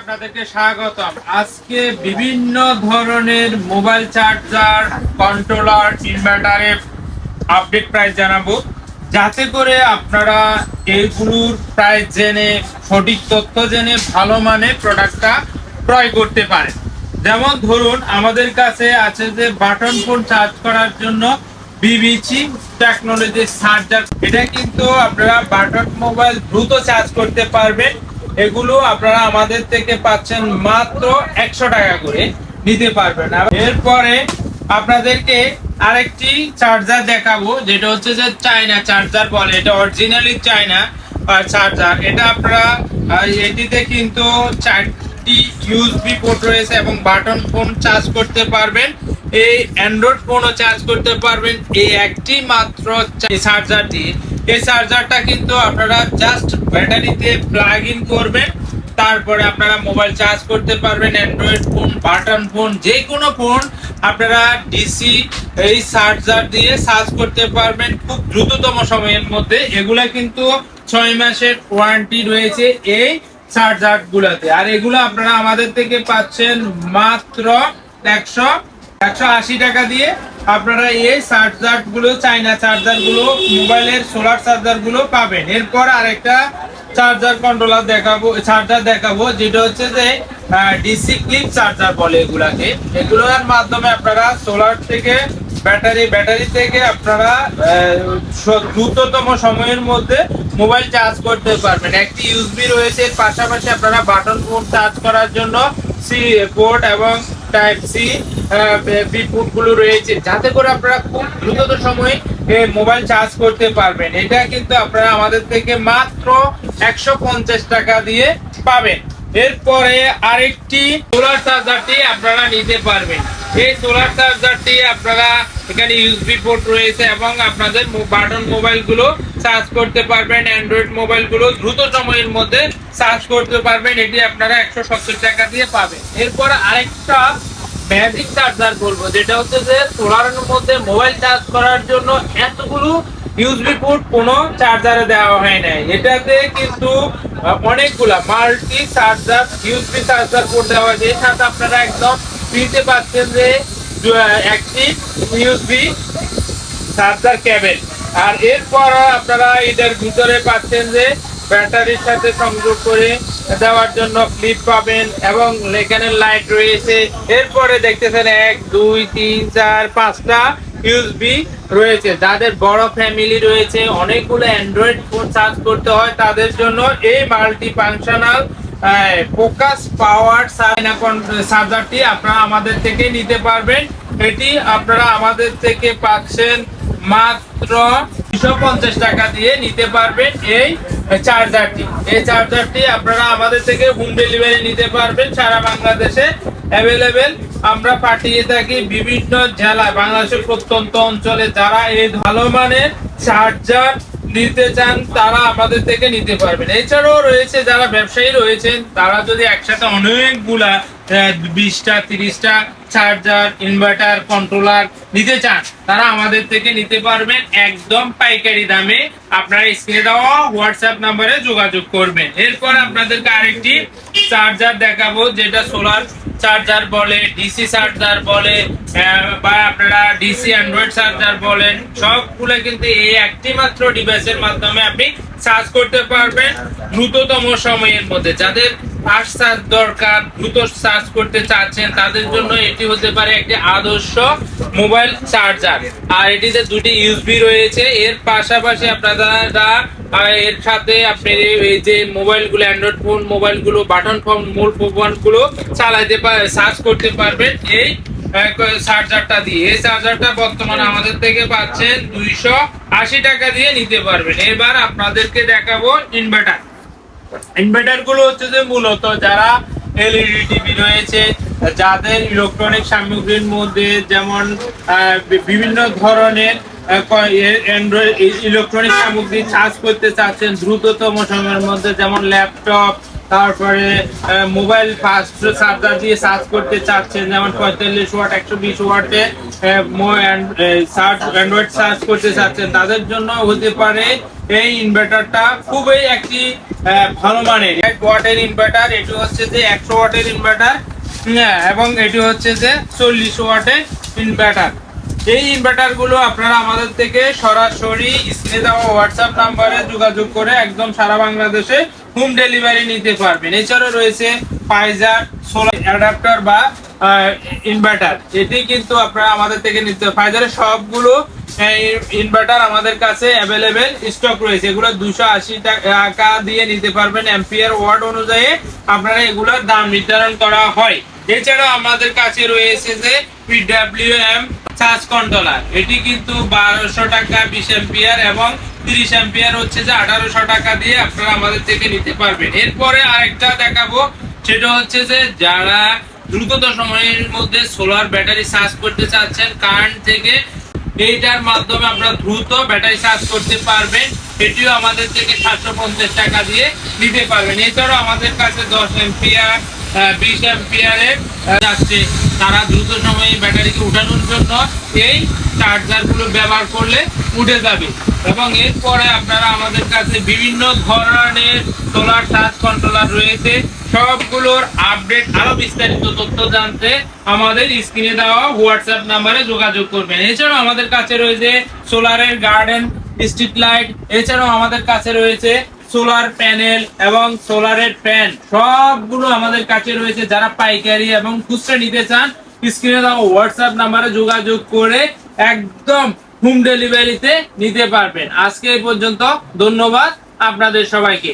আপনাদেরকে স্বাগতম। আজকে বিভিন্ন ধরনের মোবাইল চার্জার, কন্ট্রোলার ইনভার্টারের আপডেট প্রাইস জানাব। যাতে করে আপনারা এইগুলোর প্রাইস জেনে, সঠিক তথ্য জেনে, ভালো মানের প্রোডাক্টটা ক্রয় করতে পারেন। যেমন ধরুন, আমাদের কাছে আছে যে বাটন ফোন চার্জ করার জন্য বিবিসি টেকনোলজি চার্জার এটা কিন্তু আপনারা বাটন মোবাইল দ্রুত চার্জ করতে পারবেন। এগুলো আপনারা আমাদের থেকে পাচ্ছেন মাত্র একশো টাকা করে। নিতে পারবেন। এরপরে আপনাদেরকে আরেকটি চার্জার দেখাবো, যেটা হচ্ছে যে চায়না চার্জার বলে। এটা অরিজিনালি চায়না চার্জার এটা আপনারা এটিতে কিন্তু চারটি ইউএসবি পোর্ট রয়েছে এবং বাটন ফোন চার্জ করতে পারবেন। এই অ্যান্ড্রয়েড ফোনও চার্জ করতে পারবেন। এই একটি মাত্র চার্জারটি এই চার্জারটা কিন্তু আপনারা জাস্ট ব্যাটারিতে প্লাগ ইন করবেন। তারপরে আপনারা মোবাইল চার্জ করতে পারবেন অ্যান্ড্রয়েড ফোন বাটন ফোন যে কোনো ফোন আপনারা ডিসি এই চার্জার দিয়ে চার্জ করতে পারবেন খুব দ্রুততম সময়ের মধ্যে। এগুলা কিন্তু ছয় মাসের ওয়ারেন্টি রয়েছে এই চার্জার গুলাতে। আর এগুলো আপনারা আমাদের থেকে পাচ্ছেন মাত্র একশো একশো আশি টাকা দিয়ে। আপনারা এই চার্জারগুলো চাইনা চার্জারগুলো মোবাইলের সোলার চার্জারগুলো পাবেন। এরপর আরেকটা চার্জার কন্ট্রোলার দেখাবো চার্জার দেখাবো, যেটা হচ্ছে যে ডিসি ক্লিপ চার্জার বলে এগুলাকে। এগুলোর মাধ্যমে আপনারা সোলার থেকে ব্যাটারি ব্যাটারি থেকে আপনারা দ্রুততম সময়ের মধ্যে মোবাইল চার্জ করতে পারবেন। একটি ইউএসবি রয়েছে, এর পাশাপাশি আপনারা বাটন ফোন চার্জ করার জন্য সি পোর্ট এবং টাইপ সি বি পোর্টগুলো রয়েছে। যাতে করে আপনারা খুব দ্রুত সময়ে মোবাইল চার্জ করতে পারবেন। এটা কিন্তু আপনারা আমাদের থেকে মাত্র একশো পঞ্চাশ টাকা দিয়ে পাবেন। এরপরে আরেকটি সোলার চার্জারটি আপনারা নিতে পারবেন। এই সোলার চার্জারটি আপনারা এখানে ইউএসবি পোর্ট রয়েছে এবং আপনাদের বাটন মোবাইলগুলো চার্জ করতে পারবেন। অ্যান্ড্রয়েড মোবাইলগুলো দ্রুত সময়ের মধ্যে চার্জ করতে পারবেন। এটি আপনারা একশো সত্তর টাকা দিয়ে পাবেন। এরপর আরেকটা ম্যাজিক চার্জার বলব, যেটা হচ্ছে যে সোলারের মধ্যে মোবাইল চার্জ করার জন্য এতগুলো ইউএসবি পোর্ট কোনো চার্জারে দেওয়া হয় নাই। এটাতে কিন্তু অনেকগুলা multi charger USB charger port দেওয়া হয়েছে এর সাথে আপনারা একদম ফ্রিতে পাচ্ছেন যে একটি ইউএসবি চার্জার কেবল আর এরপর আপনারা এটার ভিতরে পাচ্ছেন যে ব্যাটারির সাথে সংযোগ করে দেওয়ার জন্য ক্লিপ পাবেন এবং এখানে লাইট রয়েছে। এরপরে দেখতেছেন এক, দুই, তিন, চার, পাঁচটা ইউএসবি রয়েছে। যাদের বড় ফ্যামিলি রয়েছে, অনেকগুলো অ্যান্ড্রয়েড ফোন চার্জ করতে হয়, তাদের জন্য এই মাল্টি ফাংশনাল ফোকাস পাওয়ার চার্জারটি আপনারা আমাদের থেকে নিতে পারবেন। এটি আপনারা আমাদের থেকে পাচ্ছেন মাত্র পঞ্চাশ টাকা দিয়ে নিতে পারবেন এই চার্জারটি। এই চার্জারটি আপনারা আমাদের থেকে হোম ডেলিভারি নিতে পারবেন, সারা বাংলাদেশে অ্যাভেলেবেল। আমরা পাঠিয়ে থাকি বিভিন্ন জেলায়, বাংলাদেশের প্রত্যন্ত অঞ্চলে যারা এই ভালো মানের চার্জার নিতে চান, তারা আমাদের থেকে নিতে পারবেন। এছাড়াও রয়েছে যারা ব্যবসায়ী রয়েছেন, তারা যদি একসাথে অনেকগুলা বিশটা, তিরিশটা চার্জার ইনভার্টার কন্ট্রোলার নিতে চান, তারা আমাদের থেকে নিতে পারবেন একদম পাইকারি দামে। আপনারা স্ক্রিনে দেওয়া হোয়াটসঅ্যাপ নাম্বারে যোগাযোগ করবেন। এরপর আপনাদেরকে আরেকটি চার্জার দেখাবো, যেটা সোলার চার্জার বলে ডিসি চার্জার বলে বা আপনারা ডিসি অ্যান্ড্রয়েড চার্জার বলেন সবগুলো কিন্তু এই একটি মাত্র ডিভাইসের মাধ্যমে আপনি চার্জ করতে পারবেন দ্রুততম সময়ের মধ্যে। যাদের ফাস্ট চার্জ দরকার, দ্রুত চার্জ করতে চাচ্ছেন, তাদের জন্য এটি হতে পারে একটি আদর্শ মোবাইল চার্জার। আর এটিতে দুটি ইউএসবি রয়েছে। এর পাশাপাশি আপনারা এর সাথে আপনি এই যে মোবাইলগুলো, অ্যান্ড্রয়েড ফোন, মোবাইলগুলো, বাটন ফোন, মূল ফোনগুলো চালাইতে চার্জ করতে পারবেন এই চার্জারটা দিয়ে। এই চার্জারটা বর্তমানে আমাদের থেকে পাচ্ছেন দুইশো আশি টাকা দিয়ে নিতে পারবেন। এবার আপনাদেরকে দেখাবো ইনভার্টার। ইনভার্টারগুলো হচ্ছে যে মূলত যারা এলইডি টিভি রয়েছে, যাদের ইলেকট্রনিক সামগ্রীর মধ্যে যেমন বিভিন্ন ধরনের ইলেকট্রনিক সামগ্রী চার্জ করতে চাচ্ছেন দ্রুততম সময়ের মধ্যে, যেমন ল্যাপটপ তারপরে মোবাইল ফাস্ট চার্জার দিয়ে চার্জ করতে চাচ্ছেন, যেমন পঁয়তাল্লিশ ওয়াট একশো বিশ ওয়াটে অ্যান্ড্রয়েড সার্চ করতে চাচ্ছেন। তাদের জন্য হতে পারে এই ইনভার্টারটা খুবই একটি ভালো মানের। এক ওয়াটের ইনভার্টার এটি হচ্ছে যে একশো ওয়াটের ইনভার্টার হ্যাঁ এবং এটি হচ্ছে যে চল্লিশ ওয়াটের ইনভার্টার এই ইনভার্টারগুলো আপনারা আমাদের থেকে সরাসরি স্ক্রিনে দেওয়া হোয়াটসঅ্যাপ নাম্বারে যোগাযোগ করে একদম সারা বাংলাদেশে হোম ডেলিভারি নিতে পারবেন। এছাড়াও রয়েছে পাইজার সোলার অ্যাডাপ্টার বা ইনভার্টার। এটি কিন্তু আপনারা আমাদের থেকে নিতে ফাইজারের সবগুলো ইনভার্টার আমাদের কাছে অ্যাভেলেবেল স্টক রয়েছে। এগুলো দুশো আশি টাকা দিয়ে নিতে পারবেন এম্পিয়ার ওয়ার্ড অনুযায়ী আপনারা এগুলোর দাম নির্ধারণ করা হয়। এছাড়াও আমাদের কাছে রয়েছে যে পিডাব্লিউ এম চার্জ কন্ট্রোলার এটি কিন্তু বারোশো টাকা বিশ এম্পিয়ার এবং তিরিশ অ্যাম্পিয়ার হচ্ছে যে আঠারোশো টাকা দিয়ে আপনারা আমাদের থেকে নিতে পারবেন। এরপরে আরেকটা দেখাবো, সেটা হচ্ছে যে যারা দ্রুতত সময়ের মধ্যে সোলার ব্যাটারি চার্জ করতে চাচ্ছেন কারেন্ট থেকে এইটার মাধ্যমে আপনারা দ্রুত ব্যাটারি চার্জ করতে পারবেন। এটিও আমাদের থেকে সাতশো পঞ্চাশ টাকা দিয়ে নিতে পারবেন। এছাড়াও আমাদের কাছে দশ এম্পিয়ার বিশ এম্পিয়ারের যাচ্ছে। তারা দ্রুত সময়ে ব্যাটারিকে উঠানোর জন্য এই চার্জারগুলো ব্যবহার করলে উঠে যাবে। এবং এরপরে আপনারা আমাদের কাছে বিভিন্ন ধরনের সোলার চার্জ কন্ট্রোলার রয়েছে। সবগুলোর আপডেট আরও বিস্তারিত তথ্য জানতে আমাদের স্ক্রিনে দেওয়া হোয়াটসঅ্যাপ নাম্বারে যোগাযোগ করবেন। এছাড়াও আমাদের কাছে রয়েছে সোলারের গার্ডেন স্ট্রিট লাইট এছাড়াও আমাদের কাছে রয়েছে সোলার প্যানেল এবং সোলারের প্যান সবগুলো আমাদের কাছে রয়েছে। যারা পাইকারি এবং খুচরা নিতে চান, স্ক্রিনে দেওয়া হোয়াটসঅ্যাপ নাম্বারে যোগাযোগ করে একদম হোম ডেলিভারিতে নিতে পারবেন। আজকে এই পর্যন্ত ধন্যবাদ আপনাদের সবাইকে।